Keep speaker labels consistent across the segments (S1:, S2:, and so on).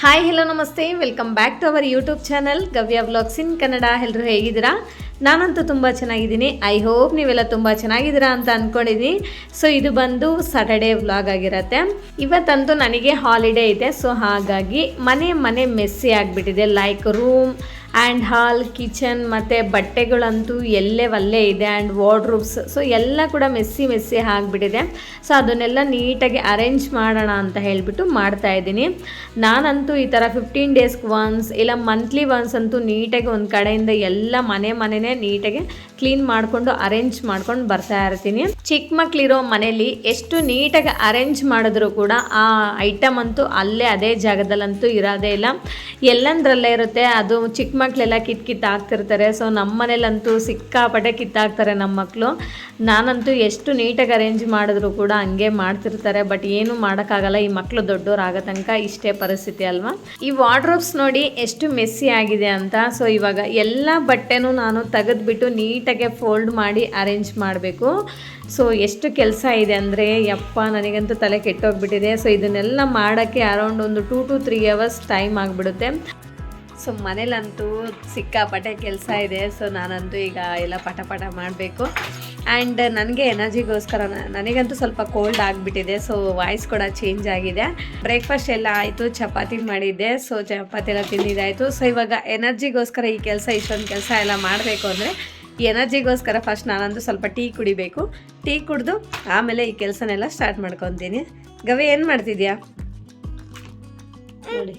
S1: Hi hello ನಮಸ್ತೆ. Welcome back to our YouTube channel Gavya vlogs in Kannada ಎಲ್ಲರೂ ಹೇಗಿದ್ದೀರಾ? ನಾನಂತೂ ತುಂಬ ಚೆನ್ನಾಗಿದ್ದೀನಿ. ಐ ಹೋಪ್ ನೀವೆಲ್ಲ ತುಂಬ ಚೆನ್ನಾಗಿದ್ದೀರಾ ಅಂತ ಅಂದ್ಕೊಂಡಿದ್ದೀನಿ ಸೊ ಇದು ಬಂದು ಸಾಟರ್ಡೇ ವ್ಲಾಗ್ ಆಗಿರತ್ತೆ. ಇವತ್ತಂತೂ ನನಗೆ ಹಾಲಿಡೇ ಇದೆ. ಸೊ ಹಾಗಾಗಿ ಮನೆ ಮನೆ ಮೆಸ್ಸಿ ಆಗಿಬಿಟ್ಟಿದೆ. Like room and hall kitchen ಮತ್ತು ಬಟ್ಟೆಗಳಂತೂ ಎಲ್ಲೇ ಒಲ್ಲೇ ಇದೆ ಆ್ಯಂಡ್ ವಾರ್ಡ್ರೂಬ್ಸ್ ಸೊ ಎಲ್ಲ ಕೂಡ ಮೆಸ್ಸಿ ಮೆಸ್ಸಿ ಆಗಿಬಿಟ್ಟಿದೆ. ಸೊ ಅದನ್ನೆಲ್ಲ ನೀಟಾಗಿ ಅರೇಂಜ್ ಮಾಡೋಣ ಅಂತ ಹೇಳಿಬಿಟ್ಟು ಮಾಡ್ತಾ ಇದ್ದೀನಿ. ನಾನಂತೂ ಈ ಥರ ಫಿಫ್ಟೀನ್ ಡೇಸ್ಗೆ ಒನ್ಸ್ ಇಲ್ಲ ಮಂತ್ಲಿ ಒನ್ಸ್ ಅಂತೂ ನೀಟಾಗಿ ಒಂದು ಕಡೆಯಿಂದ ಎಲ್ಲ ಮನೆ ಮನೆನೇ ನೀಟಾಗಿ ಕ್ಲೀನ್ ಮಾಡಿಕೊಂಡು ಅರೇಂಜ್ ಮಾಡ್ಕೊಂಡು ಬರ್ತಾ ಇರ್ತೀನಿ. ಚಿಕ್ಕ ಮಕ್ಕಳಿರೋ ಮನೇಲಿ ಎಷ್ಟು ನೀಟಾಗಿ ಅರೇಂಜ್ ಮಾಡಿದ್ರು ಕೂಡ ಆ ಐಟಮ್ ಅಂತೂ ಅಲ್ಲೇ ಅದೇ ಜಾಗದಲ್ಲಂತೂ ಇರೋದೇ ಇಲ್ಲ. ಎಲ್ಲಂದ್ರಲ್ಲೇ ಇರುತ್ತೆ. ಅದು ಚಿಕ್ಕ ಮಕ್ಕಳೆಲ್ಲ ಕಿತ್ ಕಿತ್ ಹಾಕ್ತಿರ್ತಾರೆ ಸೊ ನಮ್ಮ ಮನೇಲಂತೂ ಸಿಕ್ಕಾಪಟ್ಟೆ ಕಿತ್ತಾಕ್ತಾರೆ ನಮ್ಮ ಮಕ್ಕಳು ನಾನಂತೂ ಎಷ್ಟು ನೀಟಾಗಿ ಅರೇಂಜ್ ಮಾಡಿದ್ರು ಕೂಡ ಹಂಗೆ ಮಾಡ್ತಿರ್ತಾರೆ. ಬಟ್ ಏನು ಮಾಡೋಕ್ಕಾಗಲ್ಲ. ಈ ಮಕ್ಕಳು ದೊಡ್ಡವ್ರು ತನಕ ಇಷ್ಟೇ ಪರಿಸ್ಥಿತಿ ಅಲ್ವಾ? ಈ ವಾಡ್ರೋಬ್ಸ್ ನೋಡಿ ಎಷ್ಟು ಮೆಸ್ಸಿ ಆಗಿದೆ ಅಂತ. ಸೊ ಇವಾಗ ಎಲ್ಲ ಬಟ್ಟೆನೂ ನಾನು ತೆಗೆದ್ಬಿಟ್ಟು ನೀಟಾಗೆ ಫೋಲ್ಡ್ ಮಾಡಿ ಅರೇಂಜ್ ಮಾಡಬೇಕು. ಸೊ ಎಷ್ಟು ಕೆಲಸ ಇದೆ ಅಂದರೆ, ಯಪ್ಪ, ನನಗಂತೂ ತಲೆ ಕೆಟ್ಟೋಗ್ಬಿಟ್ಟಿದೆ. ಸೊ ಇದನ್ನೆಲ್ಲ ಮಾಡೋಕ್ಕೆ ಅರೌಂಡ್ ಒಂದು two to three hours time ಆಗಿಬಿಡುತ್ತೆ. ಸೊ ಮನೇಲಂತೂ ಸಿಕ್ಕಾಪಟ್ಟೆ ಕೆಲಸ ಇದೆ. ಸೊ ನಾನಂತೂ ಈಗ ಎಲ್ಲ ಪಟ ಪಟ ಮಾಡಬೇಕು. ಆ್ಯಂಡ್ ನನಗೆ ಎನರ್ಜಿಗೋಸ್ಕರ ನನಗಂತೂ ಸ್ವಲ್ಪ ಕೋಲ್ಡ್ ಆಗಿಬಿಟ್ಟಿದೆ. ಸೊ ವಾಯ್ಸ್ ಕೂಡ ಚೇಂಜ್ ಆಗಿದೆ. ಬ್ರೇಕ್ಫಾಸ್ಟ್ ಎಲ್ಲ ಆಯಿತು, ಚಪಾತಿ ಮಾಡಿದ್ದೆ. ಸೊ ಚಪಾತಿ ಎಲ್ಲ ತಿಂದಿದ್ದಾಯಿತು. ಸೊ ಇವಾಗ ಎನರ್ಜಿಗೋಸ್ಕರ ಈ ಕೆಲಸ, ಇಷ್ಟೊಂದು ಕೆಲಸ ಎಲ್ಲ ಮಾಡಬೇಕು ಅಂದರೆ ಎನರ್ಜಿಗೋಸ್ಕರ ಫಸ್ಟ್ ನಾನಂತೂ ಸ್ವಲ್ಪ ಟೀ ಕುಡಿಬೇಕು. ಟೀ ಕುಡಿದು ಆಮೇಲೆ ಈ ಕೆಲಸನೆಲ್ಲ ಸ್ಟಾರ್ಟ್ ಮಾಡ್ಕೊತೀನಿ. ಗವಿ, ಏನು ಮಾಡ್ತಿದ್ಯಾ? ನೋಡಿ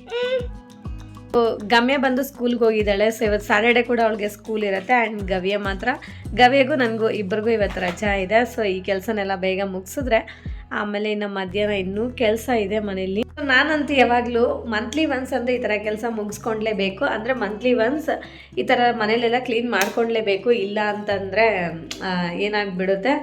S1: ಗಮ್ಯ ಬಂದು ಸ್ಕೂಲ್ಗೆ ಹೋಗಿದ್ದಾಳೆ. ಸೊ ಇವತ್ತು ಸ್ಯಾಟರ್ಡೆ ಕೂಡ ಅವಳಿಗೆ ಸ್ಕೂಲ್ ಇರುತ್ತೆ. ಆ್ಯಂಡ್ ಗವಿಯ ಮಾತ್ರ. ಗವ್ಯಗೂ ನನಗೂ ಇಬ್ಬರಿಗೂ ಇವತ್ತು ರಜಾ ಇದೆ. ಸೊ ಈ ಕೆಲಸನೆಲ್ಲ ಬೇಗ ಮುಗಿಸಿದ್ರೆ ಆಮೇಲೆ ಇನ್ನು ಮಧ್ಯಾಹ್ನ ಇನ್ನೂ ಕೆಲಸ ಇದೆ ಮನೆಯಲ್ಲಿ. ನಾನಂತೂ ಯಾವಾಗಲೂ ಮಂತ್ಲಿ ಒನ್ಸ್ ಅಂದರೆ ಈ ಥರ ಕೆಲಸ ಮುಗಿಸ್ಕೊಂಡ್ಲೇಬೇಕು. ಅಂದರೆ ಮಂತ್ಲಿ ಒನ್ಸ್ ಈ ಥರ ಮನೇಲೆಲ್ಲ ಕ್ಲೀನ್ ಮಾಡ್ಕೊಳ್ಲೇಬೇಕು ಇಲ್ಲ ಅಂತಂದರೆ ಏನಾಗ್ಬಿಡುತ್ತೆ?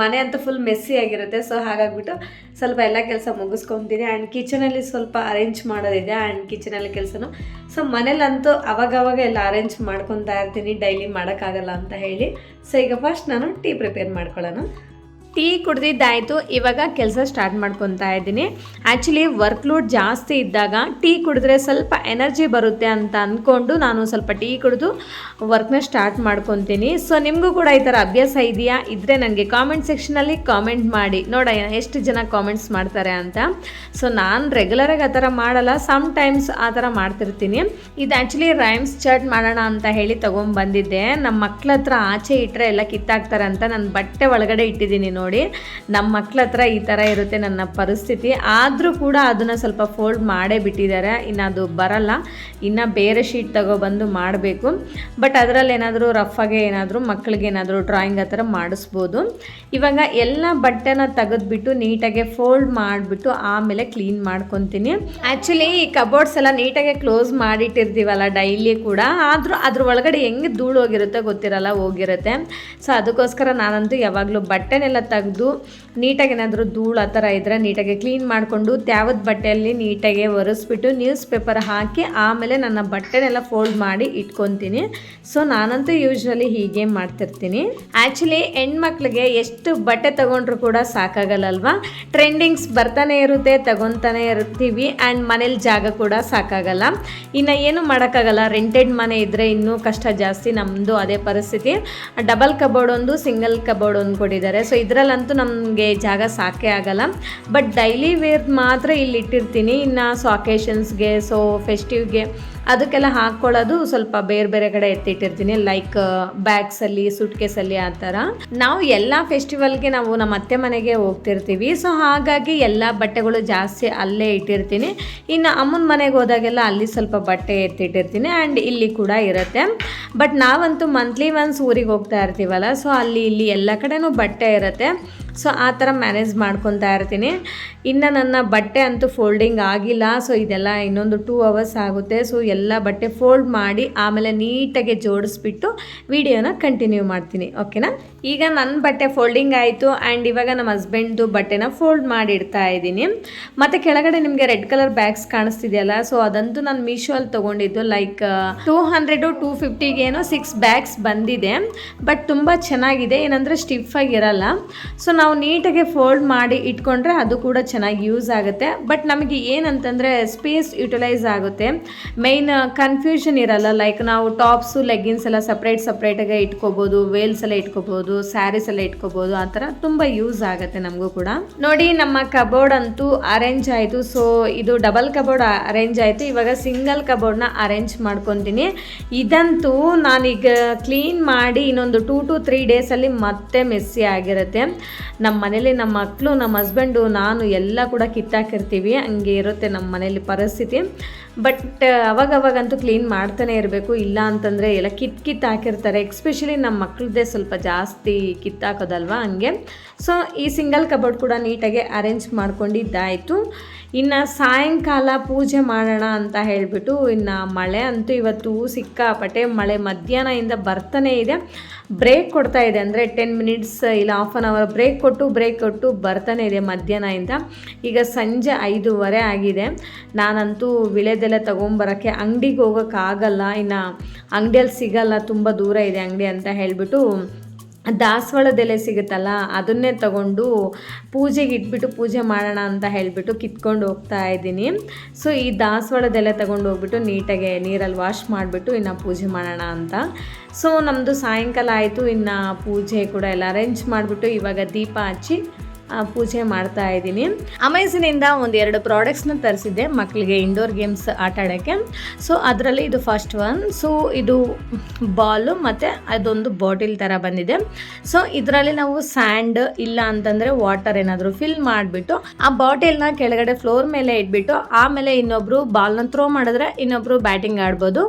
S1: ಮನೆ ಅಂತೂ ಫುಲ್ ಮೆಸ್ಸಿ ಆಗಿರುತ್ತೆ. ಸೊ ಹಾಗಾಗ್ಬಿಟ್ಟು ಸ್ವಲ್ಪ ಎಲ್ಲ ಕೆಲಸ ಮುಗಿಸ್ಕೊತೀನಿ. ಆ್ಯಂಡ್ ಕಿಚನಲ್ಲಿ ಸ್ವಲ್ಪ ಅರೇಂಜ್ ಮಾಡೋದಿದೆ. ಆ್ಯಂಡ್ ಕಿಚನಲ್ಲಿ ಕೆಲಸನೂ. ಸೊ ಮನೇಲಂತೂ ಅವಾಗವಾಗ ಎಲ್ಲ ಅರೇಂಜ್ ಮಾಡ್ಕೊತಾ ಇರ್ತೀನಿ. ಡೈಲಿ ಮಾಡೋಕ್ಕಾಗಲ್ಲ ಅಂತ ಹೇಳಿ. ಸೊ ಈಗ ಫಸ್ಟ್ ನಾನು ಟೀ ಪ್ರಿಪೇರ್ ಮಾಡ್ಕೊಳ್ಳೋಣ. ಟೀ ಕುಡ್ದಿದ್ದಾಯಿತು. ಇವಾಗ ಕೆಲಸ ಸ್ಟಾರ್ಟ್ ಮಾಡ್ಕೊತಾ ಇದ್ದೀನಿ. ಆ್ಯಕ್ಚುಲಿ ವರ್ಕ್ ಲೋಡ್ ಜಾಸ್ತಿ ಇದ್ದಾಗ ಟೀ ಕುಡಿದ್ರೆ ಸ್ವಲ್ಪ ಎನರ್ಜಿ ಬರುತ್ತೆ ಅಂತ ಅಂದ್ಕೊಂಡು ನಾನು ಸ್ವಲ್ಪ ಟೀ ಕುಡಿದು ವರ್ಕ್ನ ಸ್ಟಾರ್ಟ್ ಮಾಡ್ಕೊತೀನಿ. ಸೊ ನಿಮಗೂ ಕೂಡ ಈ ಥರ ಅಭ್ಯಾಸ ಇದೆಯಾ? ಇದ್ದರೆ ನನಗೆ ಕಾಮೆಂಟ್ ಸೆಕ್ಷನಲ್ಲಿ ಕಾಮೆಂಟ್ ಮಾಡಿ. ನೋಡ ಎಷ್ಟು ಜನ ಕಾಮೆಂಟ್ಸ್ ಮಾಡ್ತಾರೆ ಅಂತ. ಸೊ ನಾನು ರೆಗ್ಯುಲರಾಗಿ ಆ ಥರ ಮಾಡಲ್ಲ. ಸಮ್ ಟೈಮ್ಸ್ ಆ ಥರ ಮಾಡ್ತಿರ್ತೀನಿ. ಇದು ಆ್ಯಕ್ಚುಲಿ ರೈಮ್ಸ್ ಚರ್ಟ್ ಮಾಡೋಣ ಅಂತ ಹೇಳಿ ತೊಗೊಂಬಂದಿದ್ದೆ. ನಮ್ಮ ಮಕ್ಳ ಹತ್ರ ಆಚೆ ಇಟ್ಟರೆ ಎಲ್ಲ ಕಿತ್ತಾಕ್ತಾರೆ ಅಂತ ನನ್ನ ಬಟ್ಟೆ ಒಳಗಡೆ ಇಟ್ಟಿದ್ದೀನಿ ನೋಡಿ. ನಮ್ಮ ಮಕ್ಳ ಹತ್ರ ಈ ಥರ ಇರುತ್ತೆ ನನ್ನ ಪರಿಸ್ಥಿತಿ. ಆದರೂ ಕೂಡ ಅದನ್ನು ಸ್ವಲ್ಪ ಫೋಲ್ಡ್ ಮಾಡೇ ಬಿಟ್ಟಿದ್ದಾರೆ. ಇನ್ನು ಅದು ಬರಲ್ಲ. ಇನ್ನು ಬೇರೆ ಶೀಟ್ ತಗೊಬಂದು ಮಾಡಬೇಕು. ಬಟ್ ಅದರಲ್ಲಿ ಏನಾದರೂ ರಫಾಗೆ ಏನಾದರೂ ಮಕ್ಕಳಿಗೆ ಏನಾದರೂ ಡ್ರಾಯಿಂಗ್ ಆ ಥರ ಮಾಡಿಸ್ಬೋದು. ಇವಾಗ ಎಲ್ಲ ಬಟ್ಟೆನ ತೆಗೆದ್ಬಿಟ್ಟು ನೀಟಾಗಿ ಫೋಲ್ಡ್ ಮಾಡಿಬಿಟ್ಟು ಆಮೇಲೆ ಕ್ಲೀನ್ ಮಾಡ್ಕೊತೀನಿ. ಆ್ಯಕ್ಚುಲಿ ಈ ಕಬೋರ್ಡ್ಸ್ ಎಲ್ಲ ನೀಟಾಗಿ ಕ್ಲೋಸ್ ಮಾಡಿಟ್ಟಿರ್ತೀವಲ್ಲ ಡೈಲಿ ಕೂಡ. ಆದರೂ ಅದ್ರ ಒಳಗಡೆ ಹೆಂಗೆ ಧೂಳು ಹೋಗಿರುತ್ತೆ ಗೊತ್ತಿರಲ್ಲ, ಹೋಗಿರುತ್ತೆ. ಸೊ ಅದಕ್ಕೋಸ್ಕರ ನಾನಂತೂ ಯಾವಾಗಲೂ ಬಟ್ಟೆನೆಲ್ಲ ತೆಗೆದು ನೀಟಾಗಿ ಏನಾದರೂ ಧೂಳು ಆ ಥರ ಇದ್ದರೆ ನೀಟಾಗಿ ಕ್ಲೀನ್ ಮಾಡಿಕೊಂಡು ತ್ಯಾವದ ಬಟ್ಟೆಯಲ್ಲಿ ನೀಟಾಗಿ ಒರೆಸ್ಬಿಟ್ಟು ನ್ಯೂಸ್ ಪೇಪರ್ ಹಾಕಿ ಆಮೇಲೆ ನನ್ನ ಬಟ್ಟೆನೆಲ್ಲ ಫೋಲ್ಡ್ ಮಾಡಿ ಇಟ್ಕೊತೀನಿ. ಸೊ ನಾನಂತೂ ಯೂಶ್ವಲಿ ಹೀಗೆ ಮಾಡ್ತಿರ್ತೀನಿ. ಆ್ಯಕ್ಚುಲಿ ಹೆಣ್ಮಕ್ಳಿಗೆ ಎಷ್ಟು ಬಟ್ಟೆ ತಗೊಂಡ್ರು ಕೂಡ ಸಾಕಾಗಲ್ಲಲ್ವಾ? ಟ್ರೆಂಡಿಂಗ್ಸ್ ಬರ್ತಾನೆ ಇರುತ್ತೆ, ತಗೊತಾನೆ ಇರ್ತೀವಿ ಆ್ಯಂಡ್ ಮನೇಲಿ ಜಾಗ ಕೂಡ ಸಾಕಾಗಲ್ಲ. ಇನ್ನು ಏನು ಮಾಡೋಕ್ಕಾಗಲ್ಲ ರೆಂಟೆಡ್ ಮನೆ ಇದ್ದರೆ ಇನ್ನೂ ಕಷ್ಟ ಜಾಸ್ತಿ ನಮ್ಮದು ಅದೇ ಪರಿಸ್ಥಿತಿ. ಡಬಲ್ ಕಬೋರ್ಡ್ ಒಂದು ಸಿಂಗಲ್ ಕಬೋರ್ಡ್ ಒಂದು ಕೊಟ್ಟಿದ್ದಾರೆ. ಸೊ ಇದರಲ್ಲಂತೂ ನಮಗೆ ಜಾಗ ಸಾಕೇ ಆಗಲ್ಲ. ಬಟ್ ಡೈಲಿ ವೇರ್ ಮಾತ್ರ ಇಲ್ಲಿ ಇಟ್ಟಿರ್ತೀನಿ. ಇನ್ನು ಸೊ ಅಕೇಶನ್ಸ್ಗೆ ಸೊ ಫೆಸ್ಟಿವ್ಗೆ ಅದಕ್ಕೆಲ್ಲ ಹಾಕ್ಕೊಳ್ಳೋದು ಸ್ವಲ್ಪ ಬೇರೆ ಬೇರೆ ಕಡೆ ಎತ್ತಿಟ್ಟಿರ್ತೀನಿ. ಲೈಕ್ ಬ್ಯಾಗ್ಸಲ್ಲಿ ಸುಟ್ಕೇಸಲ್ಲಿ ಆ ಥರ. ನಾವು ಎಲ್ಲ ಫೆಸ್ಟಿವಲ್ಗೆ ನಾವು ನಮ್ಮ ಅತ್ತೆ ಮನೆಗೆ ಹೋಗ್ತಿರ್ತೀವಿ. ಸೊ ಹಾಗಾಗಿ ಎಲ್ಲ ಬಟ್ಟೆಗಳು ಜಾಸ್ತಿ ಅಲ್ಲೇ ಇಟ್ಟಿರ್ತೀನಿ. ಇನ್ನು ಅಮ್ಮನ ಮನೆಗೆ ಹೋದಾಗೆಲ್ಲ ಅಲ್ಲಿ ಸ್ವಲ್ಪ ಬಟ್ಟೆ ಎತ್ತಿಟ್ಟಿರ್ತೀನಿ. ಆ್ಯಂಡ್ ಇಲ್ಲಿ ಕೂಡ ಇರುತ್ತೆ. ಬಟ್ ನಾವಂತೂ ಮಂತ್ಲಿ ಒನ್ಸ್ ಊರಿಗೆ ಹೋಗ್ತಾ ಇರ್ತೀವಲ್ಲ ಸೊ ಅಲ್ಲಿ ಇಲ್ಲಿ ಎಲ್ಲ ಕಡೆನೂ ಬಟ್ಟೆ ಇರುತ್ತೆ. ಸೊ ಆ ಥರ ಮ್ಯಾನೇಜ್ ಮಾಡ್ಕೊತಾ ಇರ್ತೀನಿ. ಇನ್ನು ನನ್ನ ಬಟ್ಟೆ ಅಂತೂ ಫೋಲ್ಡಿಂಗ್ ಆಗಿಲ್ಲ. ಸೊ ಇದೆಲ್ಲ ಇನ್ನೊಂದು ಟೂ ಅವರ್ಸ್ ಆಗುತ್ತೆ. ಸೊ ಎಲ್ಲ ಬಟ್ಟೆ ಫೋಲ್ಡ್ ಮಾಡಿ ಆಮೇಲೆ ನೀಟಾಗಿ ಜೋಡಿಸ್ಬಿಟ್ಟು ವಿಡಿಯೋನ ಕಂಟಿನ್ಯೂ ಮಾಡ್ತೀನಿ ಓಕೆನಾ ಈಗ ನನ್ನ ಬಟ್ಟೆ ಫೋಲ್ಡಿಂಗ್ ಆಯಿತು ಆ್ಯಂಡ್ ಇವಾಗ ನಮ್ಮ ಹಸ್ಬೆಂಡ್ದು ಬಟ್ಟೆನ ಫೋಲ್ಡ್ ಮಾಡಿ ಇಡ್ತಾ ಇದ್ದೀನಿ. ಮತ್ತು ಕೆಳಗಡೆ ನಿಮಗೆ ರೆಡ್ ಕಲರ್ ಬ್ಯಾಗ್ಸ್ ಕಾಣಿಸ್ತಿದೆಯಲ್ಲ ಸೊ ಅದಂತೂ ನಾನು ಮೀಶೋಲ್ಲಿ ತೊಗೊಂಡಿದ್ದು ಲೈಕ್ ಟೂ ಹಂಡ್ರೆಡು ಟೂ ಫಿಫ್ಟಿಗೇನೋ ಸಿಕ್ಸ್ ಬ್ಯಾಗ್ಸ್ ಬಂದಿದೆ ಬಟ್ ತುಂಬ ಚೆನ್ನಾಗಿದೆ, ಏನಂದರೆ ಸ್ಟಿಫ್ ಆಗಿರಲ್ಲ. ಸೊ ನಾವು ನೀಟಾಗಿ ಫೋಲ್ಡ್ ಮಾಡಿ ಇಟ್ಕೊಂಡ್ರೆ ಅದು ಕೂಡ ಚೆನ್ನಾಗಿ ಯೂಸ್ ಆಗುತ್ತೆ. ಬಟ್ ನಮಗೆ ಏನಂತಂದರೆ ಸ್ಪೇಸ್ ಯುಟಿಲೈಸ್ ಆಗುತ್ತೆ. ಮೈನ್ ಕನ್ಫ್ಯೂಷನ್ ಇರಲ್ಲ. ಲೈಕ್ ನಾವು ಟಾಪ್ಸು ಲೆಗ್ಗಿನ್ಸ್ ಎಲ್ಲ ಸಪ್ರೇಟ್ ಸಪ್ರೇಟಾಗಿ ಇಟ್ಕೋಬೋದು. ವೇಲ್ಸ್ ಎಲ್ಲ ಇಟ್ಕೋಬೋದು. ಸ್ಯಾರೀಸ್ ಎಲ್ಲ ಇಟ್ಕೋಬೋದು. ಆ ಥರ ತುಂಬ ಯೂಸ್ ಆಗುತ್ತೆ ನಮಗೂ ಕೂಡ. ನೋಡಿ, ನಮ್ಮ ಕಬೋರ್ಡ್ ಅಂತೂ ಅರೇಂಜ್ ಆಯಿತು. ಸೊ ಇದು ಡಬಲ್ ಕಬೋರ್ಡ್ ಅರೇಂಜ್ ಆಯಿತು. ಇವಾಗ ಸಿಂಗಲ್ ಕಬೋರ್ಡ್ನ ಅರೇಂಜ್ ಮಾಡ್ಕೊತೀನಿ. ಇದಂತೂ ನಾನೀಗ ಕ್ಲೀನ್ ಮಾಡಿ ಇನ್ನೊಂದು ಟೂ ಟು ತ್ರೀ ಡೇಸಲ್ಲಿ ಮತ್ತೆ ಮೆಸ್ಸಿ ಆಗಿರುತ್ತೆ. ನಮ್ಮ ಮನೇಲಿ ನಮ್ಮ ಮಕ್ಕಳು ನಮ್ಮ ಹಸ್ಬೆಂಡು ನಾನು ಎಲ್ಲ ಕೂಡ ಕಿತ್ತಾಕಿರ್ತೀವಿ. ಹಂಗೆ ಇರುತ್ತೆ ನಮ್ಮ ಮನೇಲಿ ಪರಿಸ್ಥಿತಿ. ಬಟ್ ಅವಾಗವಾಗಂತೂ ಕ್ಲೀನ್ ಮಾಡ್ತಾನೆ ಇರಬೇಕು. ಇಲ್ಲ ಅಂತಂದರೆ ಎಲ್ಲ ಕಿತ್ ಕಿತ್ತು ಹಾಕಿರ್ತಾರೆ. ಎಕ್ಸ್ಪೆಷಲಿ ನಮ್ಮ ಮಕ್ಕಳದ್ದೇ ಸ್ವಲ್ಪ ಜಾಸ್ತಿ ಕಿತ್ತಾಕೋದಲ್ವಾ ಹಂಗೆ. ಸೊ ಈ ಸಿಂಗಲ್ ಕಬೋರ್ಡ್ ಕೂಡ ನೀಟಾಗಿ ಅರೇಂಜ್ ಮಾಡ್ಕೊಂಡಿದ್ದಾಯಿತು. ಇನ್ನು ಸಾಯಂಕಾಲ ಪೂಜೆ ಮಾಡೋಣ ಅಂತ ಹೇಳಿಬಿಟ್ಟು ಇನ್ನು ಮಳೆ ಅಂತೂ ಇವತ್ತು ಸಿಕ್ಕಾಪಟ್ಟೆ ಮಳೆ ಮಧ್ಯಾಹ್ನದಿಂದ ಬರ್ತಾನೆ ಇದೆ. ಬ್ರೇಕ್ ಕೊಡ್ತಾ ಇದೆ ಅಂದರೆ ಟೆನ್ ಮಿನಿಟ್ಸ್ ಇಲ್ಲ ಹಾಫ್ ಆನ್ ಅವರ್ ಬ್ರೇಕ್ ಕೊಟ್ಟು ಬ್ರೇಕ್ ಕೊಟ್ಟು ಬರ್ತಾನೆ ಇದೆ ಮಧ್ಯಾಹ್ನದಿಂದ. ಈಗ ಸಂಜೆ ಐದೂವರೆ ಆಗಿದೆ. ನಾನಂತೂ ವಿಳೆದೆಲ್ಲ ತೊಗೊಂಬರೋಕ್ಕೆ ಅಂಗಡಿಗೆ ಹೋಗೋಕ್ಕಾಗಲ್ಲ. ಇನ್ನು ಅಂಗಡಿಯಲ್ಲಿ ಸಿಗಲ್ಲ, ತುಂಬ ದೂರ ಇದೆ ಅಂಗಡಿ ಅಂತ ಹೇಳಿಬಿಟ್ಟು ದಾಸವಾಳದ ಎಲೆ ಸಿಗುತ್ತಲ್ಲ, ಅದನ್ನೇ ತಗೊಂಡು ಪೂಜೆಗೆ ಇಟ್ಬಿಟ್ಟು ಪೂಜೆ ಮಾಡೋಣ ಅಂತ ಹೇಳಿಬಿಟ್ಟು ಕಿತ್ಕೊಂಡು ಹೋಗ್ತಾ ಇದ್ದೀನಿ. ಸೊ ಈ ದಾಸವಾಳದೆಲೆ ತಗೊಂಡು ಹೋಗ್ಬಿಟ್ಟು ನೀಟಾಗಿ ನೀರಲ್ಲಿ ವಾಶ್ ಮಾಡಿಬಿಟ್ಟು ಇನ್ನು ಪೂಜೆ ಮಾಡೋಣ ಅಂತ. ಸೊ ನಮ್ಮದು ಸಾಯಂಕಾಲ ಆಯಿತು, ಇನ್ನು ಪೂಜೆ ಕೂಡ ಎಲ್ಲ ಅರೇಂಜ್ ಮಾಡಿಬಿಟ್ಟು ಇವಾಗ ದೀಪ ಹಚ್ಚಿ ಪೂಜೆ ಮಾಡ್ತಾ ಇದ್ದೀನಿ. ಅಮೆಝನಿಂದ ಒಂದು ಎರಡು ಪ್ರಾಡಕ್ಟ್ಸ್ನ ತರಿಸಿದ್ದೆ ಮಕ್ಕಳಿಗೆ ಇಂಡೋರ್ ಗೇಮ್ಸ್ ಆಟ ಆಡೋಕ್ಕೆ. ಸೊ ಅದರಲ್ಲಿ ಇದು ಫಸ್ಟ್ ಒನ್ ಸೊ ಇದು ಬಾಲು ಮತ್ತು ಅದೊಂದು ಬಾಟಿಲ್ ಥರ ಬಂದಿದೆ. ಸೊ ಇದರಲ್ಲಿ ನಾವು ಸ್ಯಾಂಡ್ ಇಲ್ಲ ಅಂತಂದರೆ ವಾಟರ್ ಏನಾದರೂ ಫಿಲ್ ಮಾಡಿಬಿಟ್ಟು, ಆ ಬಾಟಿಲ್ನ ಕೆಳಗಡೆ ಫ್ಲೋರ್ ಮೇಲೆ ಇಟ್ಬಿಟ್ಟು, ಆಮೇಲೆ ಇನ್ನೊಬ್ಬರು ಬಾಲ್ನ ಥ್ರೋ ಮಾಡಿದ್ರೆ ಇನ್ನೊಬ್ಬರು ಬ್ಯಾಟಿಂಗ್ ಆಡ್ಬೋದು.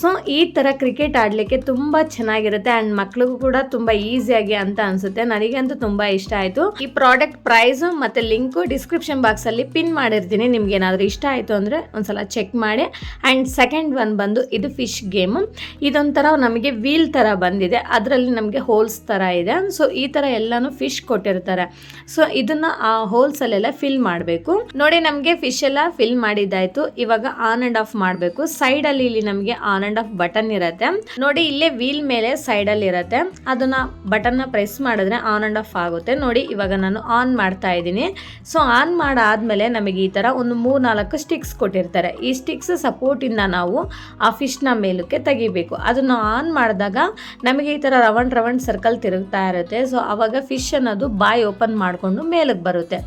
S1: ಸೊ ಈ ಥರ ಕ್ರಿಕೆಟ್ ಆಡಲಿಕ್ಕೆ ತುಂಬ ಚೆನ್ನಾಗಿರುತ್ತೆ. ಆ್ಯಂಡ್ ಮಕ್ಳಿಗೂ ಕೂಡ ತುಂಬ ಈಸಿಯಾಗಿ ಅಂತ ಅನಿಸುತ್ತೆ. ನನಗಂತೂ ತುಂಬ ಇಷ್ಟ ಆಯಿತು. ಈ ಪ್ರಾಡಕ್ಟ್ ಪ್ರೈಸು ಮತ್ತು ಲಿಂಕು ಡಿಸ್ಕ್ರಿಪ್ಷನ್ ಬಾಕ್ಸಲ್ಲಿ ಪಿನ್ ಮಾಡಿರ್ತೀನಿ. ನಿಮ್ಗೆ ಏನಾದರೂ ಇಷ್ಟ ಆಯಿತು ಅಂದರೆ ಒಂದ್ಸಲ ಚೆಕ್ ಮಾಡಿ. ಆ್ಯಂಡ್ ಸೆಕೆಂಡ್ ಒನ್ ಬಂದು ಇದು ಫಿಶ್ ಗೇಮು. ಇದೊಂಥರ ನಮಗೆ ವೀಲ್ ಥರ ಬಂದಿದೆ. ಅದರಲ್ಲಿ ನಮಗೆ ಹೋಲ್ಸ್ ಥರ ಇದೆ. ಸೊ, ಈ ಥರ ಎಲ್ಲನೂ ಫಿಶ್ ಕೊಟ್ಟಿರ್ತಾರೆ. ಸೊ, ಇದನ್ನು ಆ ಹೋಲ್ಸಲ್ಲೆಲ್ಲ ಫಿಲ್ ಮಾಡಬೇಕು. ನೋಡಿ, ನಮಗೆ ಫಿಶ್ ಎಲ್ಲ ಫಿಲ್ ಮಾಡಿದ್ದಾಯಿತು. ಇವಾಗ ಆನ್ ಆ್ಯಂಡ್ ಆಫ್ ಮಾಡಬೇಕು. ಸೈಡಲ್ಲಿ ಇಲ್ಲಿ ನಮಗೆ ಆನ್ ಆ್ಯಂಡ್ ಆಫ್ ಬಟನ್ ಇರುತ್ತೆ. ನೋಡಿ, ಇಲ್ಲೇ ವೀಲ್ ಮೇಲೆ ಸೈಡಲ್ಲಿ ಇರುತ್ತೆ. ಅದನ್ನ ಬಟನ್ನ ಪ್ರೆಸ್ ಮಾಡಿದ್ರೆ ಆನ್ ಆ್ಯಂಡ್ ಆಫ್ ಆಗುತ್ತೆ. ನೋಡಿ, ಇವಾಗ ನಾನು ಆನ್ ಮಾಡ್ತಾ ಇದ್ದೀನಿ. ಸೊ ಆನ್ ಮಾಡಾದಮೇಲೆ ನಮಗೆ ಈ ಥರ ಒಂದು ಮೂರು ನಾಲ್ಕು ಸ್ಟಿಕ್ಸ್ ಕೊಟ್ಟಿರ್ತಾರೆ. ಈ ಸ್ಟಿಕ್ಸ್ ಸಪೋರ್ಟಿಂದ ನಾವು ಆ ಫಿಶ್ನ ಮೇಲಕ್ಕೆ ತೆಗಿಬೇಕು. ಅದನ್ನು ಆನ್ ಮಾಡಿದಾಗ ನಮಗೆ ಈ ಥರ ರೌಂಡ್ ರೌಂಡ್ ಸರ್ಕಲ್ ತಿರುಗ್ತಾ ಇರುತ್ತೆ. ಸೊ ಆವಾಗ ಫಿಶ್ ಅನ್ನೋದು ಬಾಯಿ ಓಪನ್ ಮಾಡಿಕೊಂಡು ಮೇಲಕ್ಕೆ ಬರುತ್ತೆ.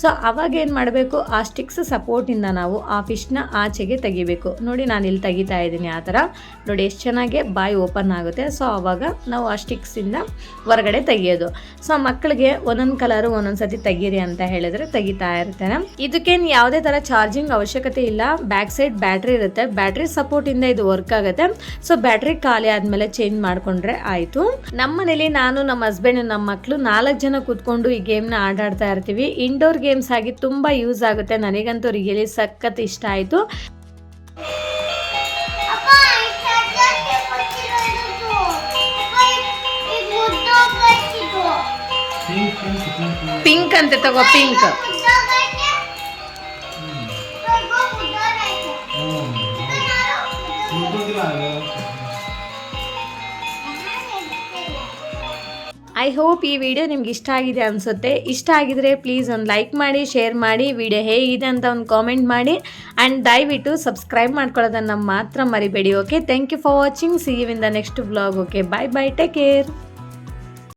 S1: ಸೊ ಅವಾಗ ಏನು ಮಾಡಬೇಕು? ಆ ಸ್ಟಿಕ್ಸ್ ಸಪೋರ್ಟಿಂದ ನಾವು ಆ ಫಿಶ್ನ ಆಚೆಗೆ ತೆಗಿಬೇಕು. ನೋಡಿ ನಾನು ಇಲ್ಲಿ ತೆಗಿತಾ ಇದ್ದೀನಿ ಆ ಥರ. ನೋಡಿ, ಎಷ್ಟು ಚೆನ್ನಾಗಿ ಬಾಯಿ ಓಪನ್ ಆಗುತ್ತೆ. ಸೊ ಆವಾಗ ನಾವು ಆ ಸ್ಟಿಕ್ಸಿಂದ ಹೊರಗಡೆ ತೆಗಿಯೋದು. ಸೊ ಮಕ್ಕಳಿಗೆ ಒಂದೊಂದು ಕಲರು ಒಂದೊಂದು ಸತಿ ತೆಗೀರಿ ಅಂತ ಹೇಳಿದ್ರೆ ತೆಗಿತಾ ಇರ್ತಾರೆ ಇದಕ್ಕೇನು ಯಾವುದೇ ಥರ ಚಾರ್ಜಿಂಗ್ ಅವಶ್ಯಕತೆ ಇಲ್ಲ. ಬ್ಯಾಕ್ ಸೈಡ್ ಬ್ಯಾಟ್ರಿ ಇರುತ್ತೆ. ಬ್ಯಾಟ್ರಿ ಸಪೋರ್ಟಿಂದ ಇದು ವರ್ಕ್ ಆಗುತ್ತೆ. ಸೊ ಬ್ಯಾಟ್ರಿ ಖಾಲಿ ಆದಮೇಲೆ ಚೇಂಜ್ ಮಾಡಿಕೊಂಡ್ರೆ ಆಯಿತು. ನಮ್ಮ ಮನೇಲಿ ನಾನು, ನಮ್ಮ ಹಸ್ಬೆಂಡ್ ನಮ್ಮ ಮಕ್ಕಳು ನಾಲ್ಕು ಜನ ಕೂತ್ಕೊಂಡು ಈ ಗೇಮ್ನ ಆಟಾಡ್ತಾ ಇರ್ತೀವಿ. ಇಂಡೋರ್ ಗೇಮ್ಸ್ ಆಗಿ ತುಂಬ ಯೂಸ್ ಆಗುತ್ತೆ. ನನಗಂತೂ ರಿಯಲಿ ಸಖತ್ ಇಷ್ಟ ಆಯಿತು.
S2: ಪಿಂಕ್
S1: ಅಂತ ತಗೋ ಪಿಂಕ್ ಐ ಹೋಪ್ ಈ ವಿಡಿಯೋ ನಿಮ್ಗೆ ಇಷ್ಟ ಆಗಿದೆ ಅನಿಸುತ್ತೆ. ಇಷ್ಟ ಆಗಿದ್ರೆ ಪ್ಲೀಸ್ ಒಂದು ಲೈಕ್ ಮಾಡಿ ಶೇರ್ ಮಾಡಿ. ವಿಡಿಯೋ ಹೇಗಿದೆ ಅಂತ ಒಂದು ಕಾಮೆಂಟ್ ಮಾಡಿ. ಆ್ಯಂಡ್ ದಯವಿಟ್ಟು ಸಬ್ಸ್ಕ್ರೈಬ್ ಮಾಡ್ಕೊಳ್ಳೋದನ್ನು ಮಾತ್ರ ಮರಿಬೇಡಿ okay thank you for watching see you in the next vlog okay bye bye take care